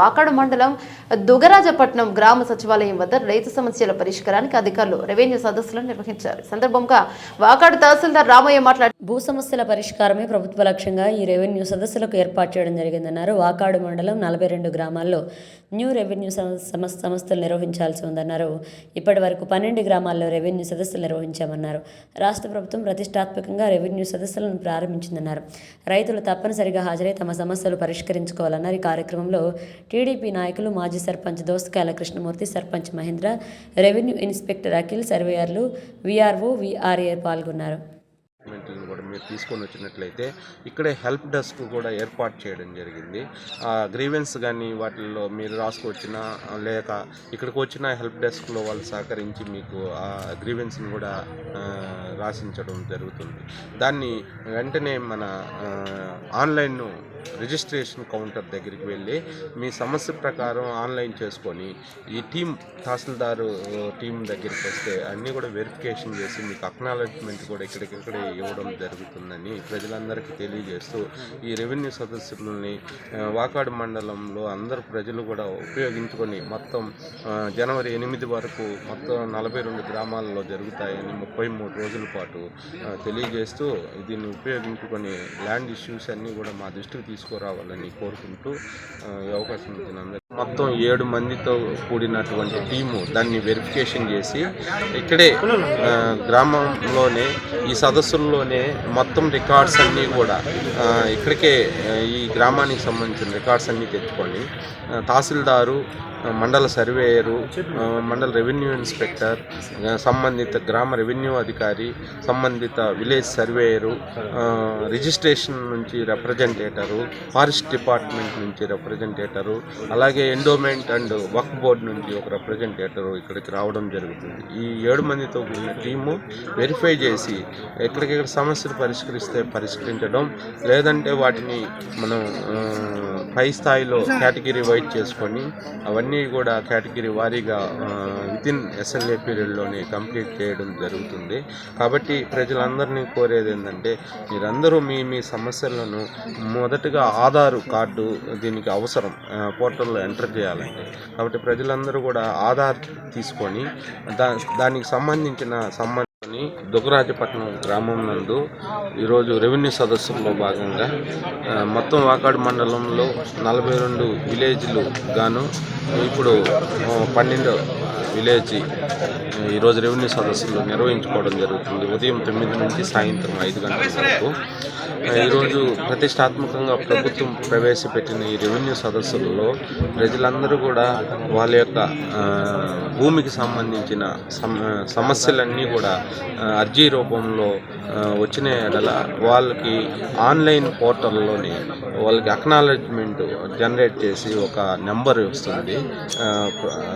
వాకాడు మండలం దుగరాజపట్నం గ్రామ సచివాలయం వద్ద రైతు సమస్యల పరిష్కారానికి అధికారులు రెవెన్యూ సదస్సులను నిర్వహించారు. సందర్భంగా వాకాడు తహసీల్దార్ రామయ్య మాట్లాడి భూ సమస్యల పరిష్కారమే ప్రభుత్వ లక్ష్యంగా ఈ రెవెన్యూ సదస్సులకు ఏర్పాటు చేయడం జరిగిందన్నారు. వాకాడు మండలం నలభై రెండు గ్రామాల్లో న్యూ రెవెన్యూ సంస్థలు నిర్వహించాల్సి ఉందన్నారు. ఇప్పటి వరకు పన్నెండు గ్రామాల్లో రెవెన్యూ సదస్సులు నిర్వహించామన్నారు. రాష్ట్ర ప్రభుత్వం ప్రతిష్టాత్మకంగా రెవెన్యూ సదస్సులను ప్రారంభించిందన్నారు. రైతులు తప్పనిసరిగా హాజరై తమ సమస్యలు పరిష్కరించుకోవాలన్నారు. ఈ కార్యక్రమంలో టీడీపీ నాయకులు మాజీ sarpanch Dosakayala Krishnamurthy sarpanch Mahendra revenue inspector Akhil సర్వేయర్లు V R O V R A పాల్గొన్నారు. కూడా మీరు తీసుకొని వచ్చినట్లయితే ఇక్కడే హెల్ప్ డెస్క్ కూడా ఏర్పాటు చేయడం జరిగింది. ఆ గ్రీవెన్స్ కానీ వాటిల్లో మీరు రాసుకొచ్చిన లేక ఇక్కడికి వచ్చిన హెల్ప్ డెస్క్లో వాళ్ళు సహకరించి మీకు ఆ గ్రీవెన్స్ని కూడా రాసించడం జరుగుతుంది. దాన్ని వెంటనే మన ఆన్లైన్ రిజిస్ట్రేషన్ కౌంటర్ దగ్గరికి వెళ్ళి మీ సమస్య ప్రకారం ఆన్లైన్ చేసుకొని ఈ టీం తహసీల్దారు టీం దగ్గరికి వస్తే అన్నీ కూడా వెరిఫికేషన్ చేసి మీకు అక్నాలెడ్జ్మెంట్ కూడా ఇక్కడికిక్కడే ఇవ్వడం జరుగుతుందని ప్రజలందరికీ తెలియజేస్తూ ఈ రెవెన్యూ సదస్సులని వాకాడు మండలంలో అందరు ప్రజలు కూడా ఉపయోగించుకొని మొత్తం జనవరి ఎనిమిది వరకు మొత్తం నలభై రెండు గ్రామాల్లో జరుగుతాయని ముప్పై మూడు రోజుల పాటు తెలియజేస్తూ దీన్ని ఉపయోగించుకొని ల్యాండ్ ఇష్యూస్ అన్నీ కూడా మా దృష్టికి తీసుకురావాలని కోరుకుంటూ ఈ అవకాశం ఇచ్చిన మొత్తం ఏడు మందితో కూడినటువంటి టీము దాన్ని వెరిఫికేషన్ చేసి ఇక్కడే గ్రామంలోనే ఈ సదస్సుల్లోనే మొత్తం రికార్డ్స్ అన్నీ కూడా ఇక్కడికే ఈ గ్రామానికి సంబంధించిన రికార్డ్స్ అన్నీ తెచ్చుకొని తహసీల్దారు మండల సర్వేయరు మండల రెవెన్యూ ఇన్స్పెక్టర్ సంబంధిత గ్రామ రెవెన్యూ అధికారి సంబంధిత విలేజ్ సర్వేయరు రిజిస్ట్రేషన్ నుంచి రిప్రజెంటేటరు ఫారెస్ట్ డిపార్ట్మెంట్ నుంచి రిప్రజెంటేటరు అలాగే ఎండోమెంట్ అండ్ వర్క్ బోర్డ్ నుంచి ఒక రిప్రజెంటేటరు ఇక్కడికి రావడం జరుగుతుంది. ఈ ఏడు మందితో కూడిన టీము వెరిఫై చేసి ఎక్కడికెక్కడ సమస్యలు పరిష్కరిస్తే పరిష్కరించడం లేదంటే వాటిని మనం పై స్థాయిలో కేటగిరీ వైడ్ చేసుకొని అవన్నీ కూడా కేటగిరీ వారీగా వితిన్ ఎస్ఎల్ఏ పీరియడ్లోనే కంప్లీట్ చేయడం జరుగుతుంది. కాబట్టి ప్రజలందరినీ కోరేది ఏంటంటే మీరందరూ మీ మీ సమస్యలను మొదటగా ఆధార్ కార్డు దీనికి అవసరం పోర్టల్లో ఎంటర్ చేయాలంటే. కాబట్టి ప్రజలందరూ కూడా ఆధార్ తీసుకొని దా దానికి సంబంధించిన సంబంధ అని గ్రామం నందు ఈరోజు రెవెన్యూ సదస్సులో భాగంగా మొత్తం వాకాడు మండలంలో నలభై రెండు విలేజ్లు గాను ఇప్పుడు పన్నెండు విలేజ్ ఈరోజు రెవెన్యూ సదస్సులు నిర్వహించుకోవడం జరుగుతుంది. ఉదయం తొమ్మిది నుంచి సాయంత్రం ఐదు గంటల వరకు. ఈరోజు ప్రతిష్టాత్మకంగా ప్రభుత్వం ప్రవేశపెట్టిన ఈ రెవెన్యూ సదస్సులలో ప్రజలందరూ కూడా వాళ్ళ యొక్క భూమికి సంబంధించిన సమస్యలన్నీ కూడా అర్జీ రూపంలో వచ్చిన ఎడల వాళ్ళకి ఆన్లైన్ పోర్టల్లోని వాళ్ళకి అక్నాలెడ్జ్మెంట్ జనరేట్ చేసి ఒక నెంబర్ వస్తుంది.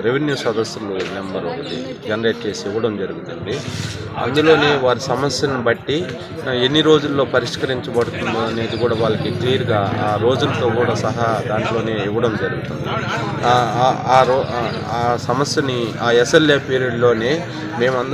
రెవెన్యూ సదస్సులు నెంబర్ ఒకటి. జనరేట్ చేసి ఇవ్వడం జరుగుతుంది. అందులోనే వారి సమస్యను బట్టి ఎన్ని రోజుల్లో పరిష్కరించబడుతుందో అనేది కూడా వాళ్ళకి క్లియర్గా ఆ రోజులతో కూడా సహా దాంట్లోనే ఇవ్వడం జరుగుతుంది. ఆ- రో ఆ సమస్యని ఆ ఎస్ఎల్ఏ పీరియడ్లోనే మేమందరం